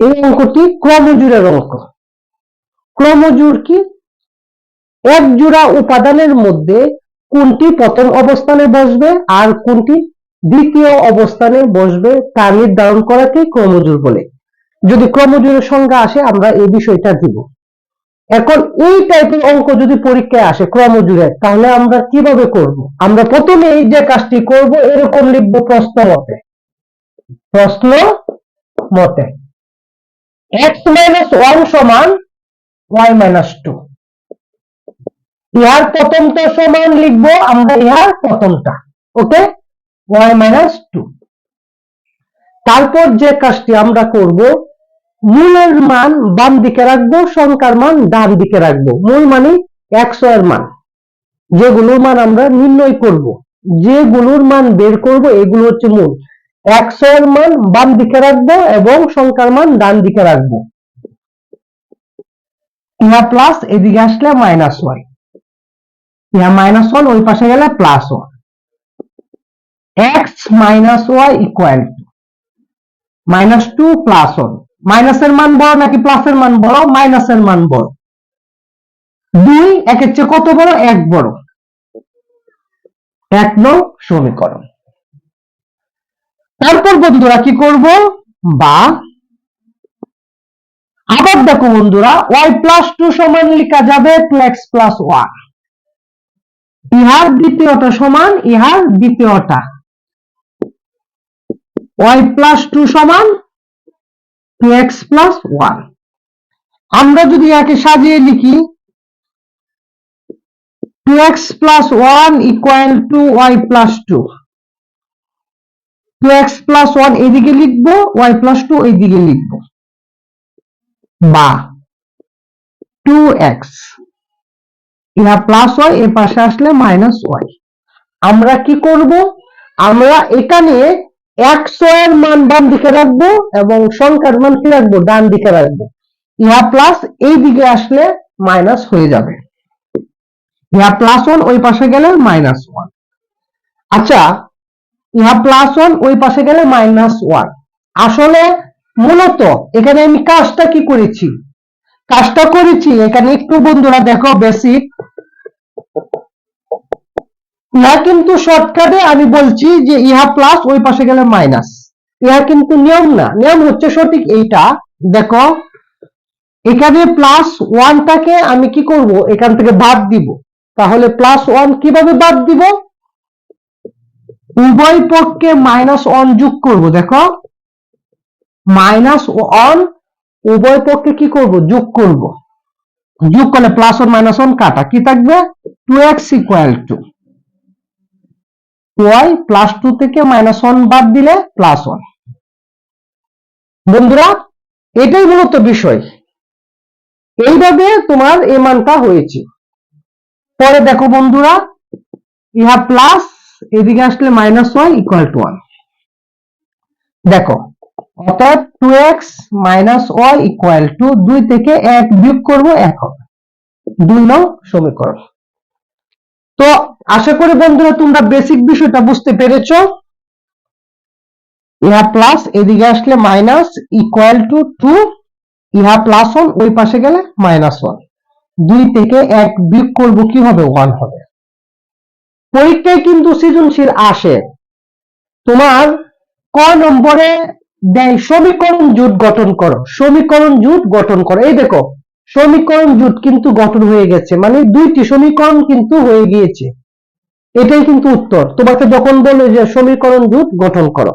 এই অঙ্কটি ক্রমজোড়ের অঙ্ক। ক্রমজোড় কি? এক জোড়া উপাদানের মধ্যে কোনটি প্রথম অবস্থানে বসবে আর কোনটি দ্বিতীয় অবস্থানে বসবে তা নির্ধারণ করাকে ক্রমজোড় বলে। যদি ক্রমজোড়ের সংজ্ঞা আসে, আমরা এই বিষয়টা দিব। এখন এই টাইপের অঙ্ক যদি পরীক্ষায় আসে ক্রমজোড়ের, তাহলে আমরা কীভাবে করব? আমরা প্রথমে এই যে কাজটি করব, এরকম লিখব প্রশ্ন মতে। প্রশ্ন মতে। X মাইনাস ওয়ান সমান y মাইনাস টু ইহার প্রথমটা সমান লিখব আমরা ইহার প্রথমটা ওকে y মাইনাস টু তারপর যে কাজটি আমরা করব, মূলের মান বাম দিকে রাখব, সংখ্যার মান ডান দিকে রাখব। মূল মানে একশো এর মান। যেগুলোর মান আমরা নির্ণয় করব। যেগুলোর মান বের করব, এগুলো হচ্ছে মূল। একশো এর মান বাম দিকে রাখব এবং সংখ্যার মান ডান দিকে রাখব। ইহা প্লাস এদিকে আসলে মাইনাস ওয়াই ইহা মাইনাস ওয়ান ওই পাশে গেলে plus one x minus y equal to minus two plus one মাইনাসের মান বড় নাকি প্লাসের মান বড়? মাইনাসের মান বড়। দুই, একের চেয়ে কত বড়? এক বড়। এক নং সমীকরণ। তারপর বন্ধুরা কি করব? বা, আবার দেখো বন্ধুরা ওয়াই প্লাস টু সমান লেখা যাবে টু এক্স প্লাস ওয়ান ইহার দ্বিতীয়টা সমান, ইহার দ্বিতীয়টা। ওয়াই প্লাস টু সমান টু এক্স প্লাস ওয়ান আমরা যদি একে সাজিয়ে লিখি two x plus one equal to y plus two two x plus one এদিকে লিখব ওয়াই প্লাস টু এইদিকে লিখব। বা টু এক্স ইহা প্লাস ওয়াই এ পাশে আসলে মাইনাস ওয়াই আমরা কি করব? আমরা এখানে একশো এর মান বাম দিকে রাখব এবং সংখ্যার মান কি রাখব? ডান দিকে রাখব। ইহা প্লাস এই দিকে আসলে মাইনাস হয়ে যাবে। ইহা প্লাস ওয়ান ওই পাশে গেলে মাইনাস ওয়ান আচ্ছা ইহা প্লাস ওয়ান ওই পাশে গেলে মাইনাস ওয়ান আসলে মূলত এখানে আমি কাজটা কি করেছি? কাজটা করেছি, এখানে একটু বন্ধুরা দেখো বেসিক ইহা কিন্তু শর্টকাটে আমি বলছি যে ইহা প্লাস ওই পাশে গেলে মাইনাস ইহা কিন্তু নিয়ম না, নিয়ম হচ্ছে সঠিক এইটা। দেখো, এখানে প্লাস ওয়ানটাকে আমি কি করব? এখান থেকে বাদ দিব। তাহলে প্লাস ওয়ান কীভাবে বাদ দিব? উভয় পক্ষে মাইনাস ওয়ান যোগ করব, দেখো। মাইনাস ওয়ান উভয় পক্ষে কি করব? যোগ করব। যোগ করলে প্লাস ওয়ান মাইনাস ওয়ান কাটা। কি থাকবে? Two x equal to y plus two থেকে মাইনাস ওয়ান বাদ দিলে প্লাস ওয়ান বন্ধুরা, এটাই মূলত বিষয়। এইভাবে তোমার এ মানটা হয়েছে। পরে দেখো বন্ধুরা, ইহা প্লাস এদিকে আসলে minus y equal to one দেখো, অর্থাৎ two x minus y equal to দুই থেকে এক বিয়োগ করব এক হবে। দুই নং সমীকরণ। তো আশা করি বন্ধুরা তোমরা বেসিক বিষয়টা বুঝতে পেরেছ। ইহা প্লাস এদিকে আসলে মাইনাস ইকুয়াল টু টু ইহা প্লাস ওয়ান ওই পাশে গেলে মাইনাস ওয়ান দুই থেকে এক বিয়োগ করব কি হবে? ওয়ান হবে। পরীক্ষায় কিন্তু সৃজনশীল আসে। তোমার ক নম্বরে দেয়, সমীকরণ জোট গঠন করো, সমীকরণ জোট গঠন করো। এই দেখো, সমীকরণ জোট কিন্তু গঠন হয়ে গেছে মানে দুইটি সমীকরণ কিন্তু হয়ে গিয়েছে। এটাই কিন্তু উত্তর। তোমাকে যখন বলে যে সমীকরণ জুট গঠন করো।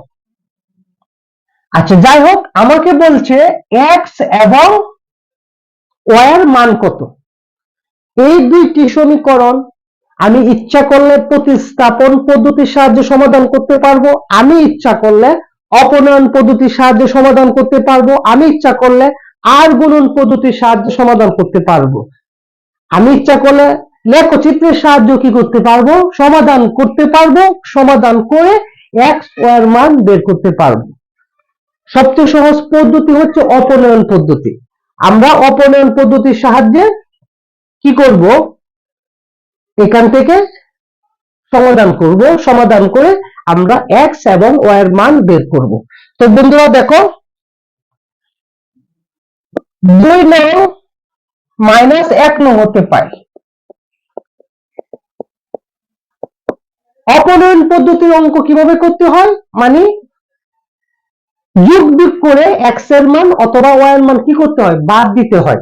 আচ্ছা যাই হোক, আমাকে বলছে এক্স এবং ওয়ার মান কত? এই দুইটি সমীকরণ আমি ইচ্ছা করলে প্রতিস্থাপন পদ্ধতির সাহায্যে সমাধান করতে পারব, আমি ইচ্ছা করলে অপনয়ন পদ্ধতির সাহায্যে সমাধান করতে পারব, আমি ইচ্ছা করলে আর গুণন পদ্ধতির সাহায্যে সমাধান করতে পারব। আমি ইচ্ছা করলে লেখচিত্রের সাহায্য কি করতে পারব? সমাধান করতে পারব, সমাধান করে এক্স ওয়ার মান বের করতে পারব। সবচেয়ে সহজ পদ্ধতি হচ্ছে অপনয়ন পদ্ধতি। আমরা অপনয়ন পদ্ধতির সাহায্যে কি করব? এখান থেকে সমাধান করব, সমাধান করে আমরা এক্স এবং ওয়াই এর মান বের করব। তো বন্ধুরা দেখো, দুই নং মাইনাস এক নং হতে পারে। অপনয়ন পদ্ধতির অঙ্ক কীভাবে করতে হয়? মানে যোগ বিয়োগ করে এক্সের মান অথবা ওয়াই এর মান কি করতে হয়? বাদ দিতে হয়।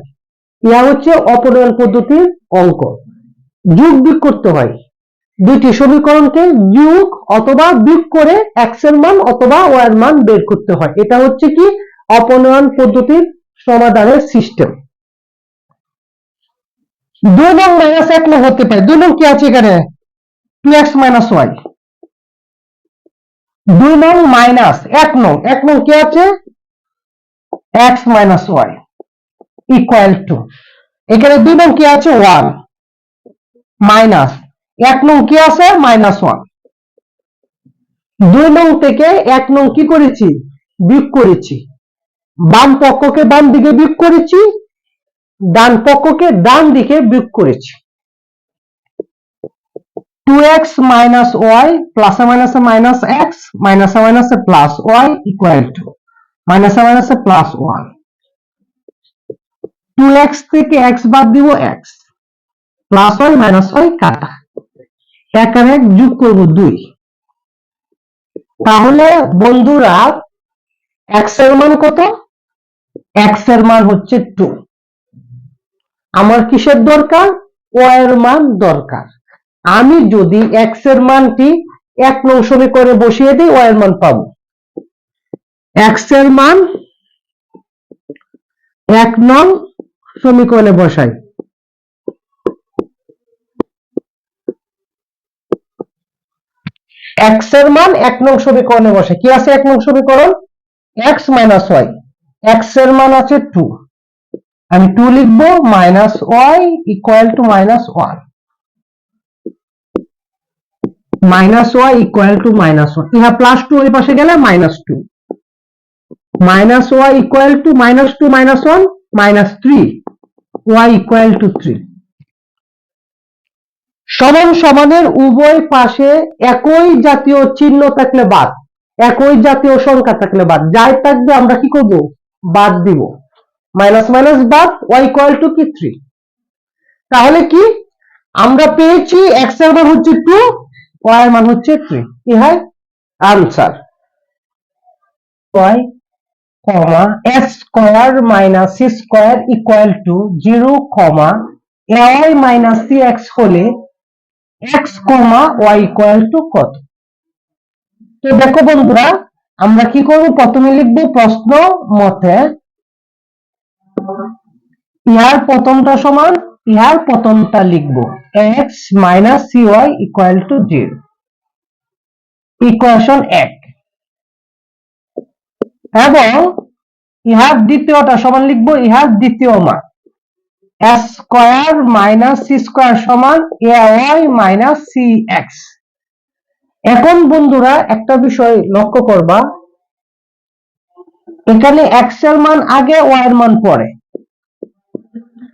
ইয়া হচ্ছে অপনয়ন পদ্ধতির অঙ্ক। যোগ বিয়োগ করতে হয়। দুইটি সমীকরণকে যোগ অথবা বিয়োগ করে এক্সের মান অথবা ওয়াই এর মান বের করতে হয়। এটা হচ্ছে কি? অপনয়ন পদ্ধতির সমাধানের সিস্টেম দুই নং মাইনাস এক নং হতে পারে। দুই নং কি আছে এখানে? টু এক্স মাইনাস ওয়াই দুই নং মাইনাস এক নং। এক নং কি আছে? X minus y equal to এখানে দুই নং কি আছে? One minus. এক নং কি আছে? Minus one. দুই নং থেকে এক নং কি করেছি? বিয়োগ করেছি। বাম পক্ষকে বাম দিকে বিয়োগ করেছি, ডান পক্ষকে ডান দিকে বিয়োগ করেছি। Two x minus y plus minus minus x minus minus plus y equal to minus minus plus one two x থেকে এক্স বাদ দিব x plus y minus y কাটা। এক আর এক যোগ করব দুই। তাহলে বন্ধুরা এক্সের মান কত? এক্সের মান হচ্ছে টু আমার কিসের দরকার? ওয়াই এর মান দরকার। আমি যদি এক্সের মানটি এক নং সমীকরণে বসিয়ে দিই ওয়াই এর মান পাবো। এক্সের মান এক নং সমীকরণে বসাই। এক্সের মান এক নং সমীকরণে বসে। কি আছে এক নং সমীকরণ? এক্স মাইনাস ওয়াই এক্সের মান আছে টু আমি টু লিখব minus y equal to minus one minus y equal to minus one ইহা প্লাস টু ওই পাশে গেলে minus two minus y equal to minus two minus one minus three y equal to three সমান সমানের উভয় পাশে একই জাতীয় চিহ্ন থাকলে বাদ, একই জাতীয় সংখ্যা থাকলে বাদ। যাই থাকবে, আমরা কি করব? বাদ দিব। মাইনাস মাইনাস বাদ, ওয়াই ইকুয়াল টু কি থ্রি? তাহলে কি? আমরা পেয়েছি এক্সের মান হচ্ছে টু, ওয়াই এর মান হচ্ছে থ্রি। কি হয়? Answer. Y comma x square minus c square equal to zero comma a y minus c x হলে x comma y equal to কত? তো দেখো বন্ধুরা, আমরা কি করব? প্রথমে লিখব প্রশ্ন মতে ইহার প্রথমটা সমান, ইহার প্রথমটা লিখব x minus c y equal to zero equation এক। এবং ইহার দ্বিতীয়টা সমান লিখব, ইহার দ্বিতীয় মান। S square minus c square সমান a y minus c x এখন বন্ধুরা একটা বিষয় লক্ষ্য করবা। এখানে এক্সের মান আগে ওয়াই এর মান পরে।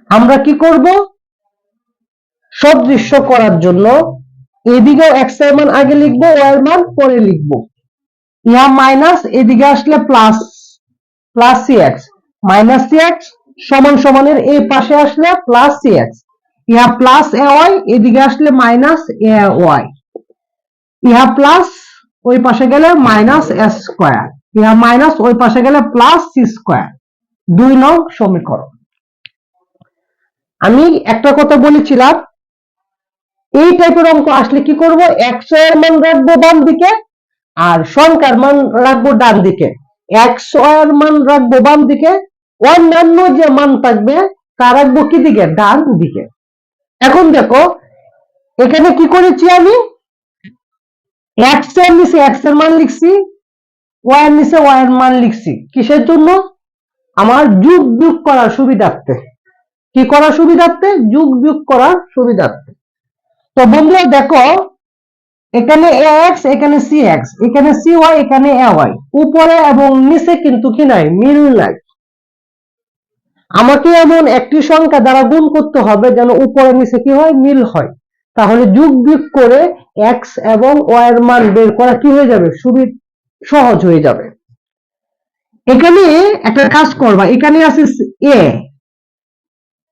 আমরা কি করব? সদৃশ্য করার জন্য এদিকে এক্সের মান আগে লিখব ওয়াই এর মান পরে লিখব। ইহা মাইনাস এদিকে আসলে plus plus c x minus c x সমান সমানের এই পাশে আসলে প্লাস সি এক্স ইহা প্লাস এ ওয়াই এদিকে আসলে মাইনাস এ ওয়াই ইহা প্লাস ওই পাশে গেলে মাইনাস এস স্কোয়ার ইহা মাইনাস ওই পাশে গেলে প্লাস সি স্কোয়ার দুই নং সমীকরণ। আমি একটা কথা বলেছিলাম, এই টাইপের অঙ্ক আসলে কি করব? একশো এর মান রাখব বাম দিকে আর সংখ্যার মান রাখব ডান দিকে। একশো এর মান রাখব বাম দিকে অন্যান্য যে মান থাকবে, তা রাখব কি দিকে? ডান দিকে। এখন দেখো, এখানে কি করেছি আমি? এক্স নিচে এক্স মান লিখছি ওয়াই নিচে ওয়াই মান লিখছি। কিসের জন্য? আমার যুগ বিয়োগ করার সুবিধার্থে। কি করার সুবিধার্থে? যুগ বিয়োগ করার সুবিধার্থে। তো বন্ধুরা, দেখো, এখানে এ এক্স এখানে সি এক্স এখানে সি ওয়াই এখানে এ ওয়াই উপরে এবং নিচে কিন্তু কি নাই? মিল নাই। আমাকে এমন একটি সংখ্যা দ্বারা গুণ করতে হবে যেন উপরে নিচে কি হয়? মিল হয়। তাহলে যুগ বিয়োগ করে এক্স এবং ওয়াই এর মান বের করা কি হয়ে যাবে? সুবিধ সহজ হয়ে যাবে। এখানে একটা কাজ করবা। এখানে আছে এ।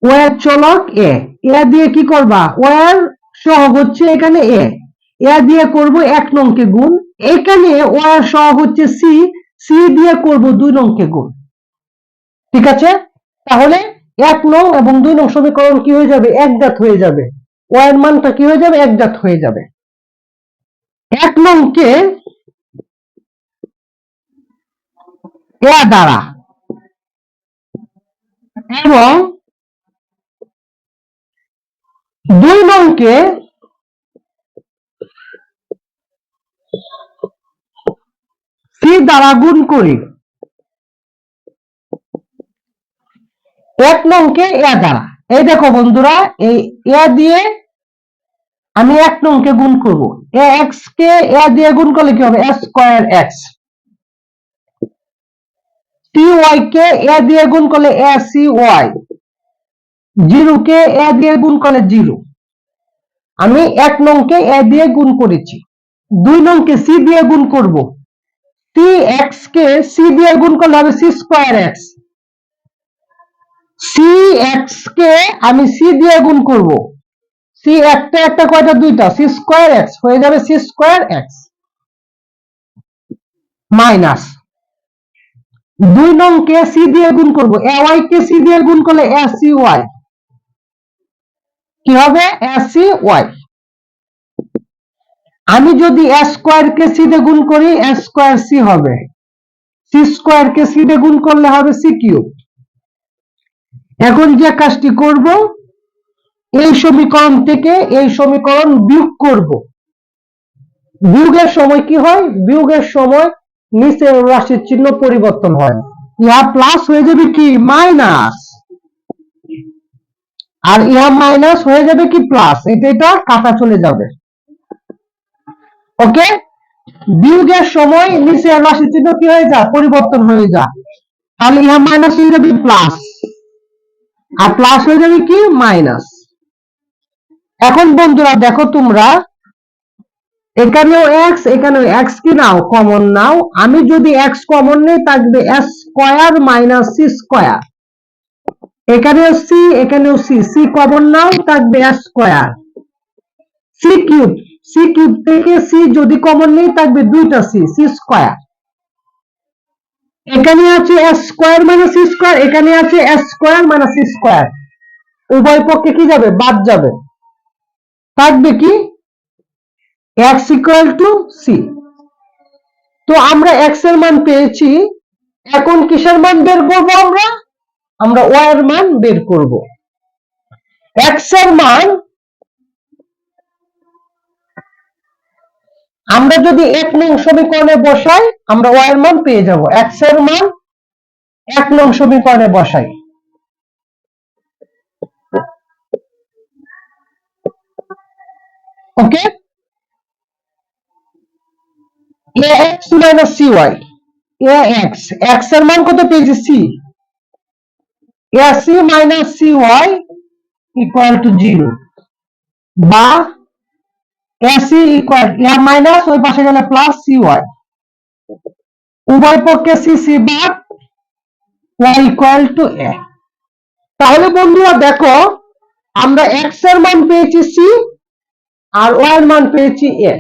ওয়ার চলক এ। এ দিয়ে কি করবা? ওয়ার সহগ হচ্ছে এখানে এ। এ দিয়ে করব এক নংকে গুণ। এখানে ওয়ার সহগ হচ্ছে সি সি দিয়ে করব দুই নংকে গুণ। ঠিক আছে? তাহলে এক নং এবং দুই নং সমীকরণ কি হয়ে যাবে? একজাত হয়ে যাবে। ওয়ার মানটা কি হয়ে যাবে? একজাত হয়ে যাবে। এক নংকে এ দ্বারা এবং দুই নংকে সি দ্বারা গুণ করি। এক নংকে এ দ্বারা। এই দেখো বন্ধুরা, এই এ দিয়ে আমি এক নংকে গুণ করব। এ এক্স কে এ দিয়ে গুণ করলে কি হবে? Square x. সি ওয়াই কে এ দিয়ে গুণ করলে এ সি ওয়াই। জিরো কে এ দিয়ে গুণ করলে জিরো। আমি এক নংকে এ দিয়ে গুণ করেছি। দুই নংকে সি দিয়ে গুণ করব। টি এক্স কে সি দিয়ে গুণ করলে হবে c square x. C x কে আমি সি দিয়ে গুণ করব। সি একটা একটা কয়টা দুইটা সি স্কোয়ার এক্স হয়ে যাবে সি স্কোয়ার এক্স মাইনাস দুই নং কে সি দিয়ে গুণ করব? এ ওয়াই কে সি দিয়ে গুণ করলে এ সি ওয়াই কি হবে? এ সি ওয়াই আমি যদি এ স্কোয়ার কে সি দিয়ে গুণ করি এ স্কোয়ার সি হবে। সি স্কোয়ার কে সি দিয়ে গুণ করলে হবে সি কিউব এখন যে কাজটি করব, এই সমীকরণ থেকে এই সমীকরণ বিয়োগ করব। বিয়োগের সময় কি হয়? বিয়োগের সময় নিচে রাশির চিহ্ন পরিবর্তন হয়। ইহা প্লাস হয়ে যাবে কি? মাইনাস আর ইহা মাইনাস হয়ে যাবে কি? প্লাস এটা এটা কাটা চলে যাবে। ওকে বিয়োগের সময় নিচে রাশির চিহ্ন কি হয়ে যায়? পরিবর্তন হয়ে যায়। তাহলে ইহা মাইনাস হয়ে যাবে প্লাস আর প্লাস হয়ে যাবে কি? মাইনাস এখন বন্ধুরা দেখো তোমরা, এখানেও এক্স এখানেও এক্স কি নাও? কমন নাও। আমি যদি এক্স কমন নেই, থাকবে S square minus c square এখানেও সি এখানেও সি সি কমন নাও, থাকবে S square c cube c cube থেকে সি যদি কমন নেই, থাকবে দুইটা সি সি স্কোয়ার এখানে আছে এস স্কোয়ার মাইনাস স্কোয়ার এখানে আছে এস স্কোয়ার মাইনাস স্কোয়ার উভয় পক্ষে কি যাবে? বাদ যাবে। থাকবে কি? এক্স ইকুয়াল টু সি তো আমরা এক্সের মান পেয়েছি। এখন কিসের মান বের করব আমরা? আমরা ওয়াই এর মান বের করব। এক্সের মান আমরা যদি এক নং সমীকরণে বসাই, আমরা ওয়াই এর মান পেয়ে যাব। এক্সের মান এক নং সমীকরণে বসাই। ওকে? ax minus cy ax x এর মান কত পেয়েছি? c ac minus cy equal to 0 বা ac ইকুয়াল এ মাইনাস ওই পাশে গেলে প্লাস সি ওয়াই উভয় পক্ষে c c বাদ ওয়াই ইকুয়াল টু এ তাহলে বন্ধুরা দেখো, আমরা এক্সের মান পেয়েছি সি আর ওয়াই এর মান পেয়েছি a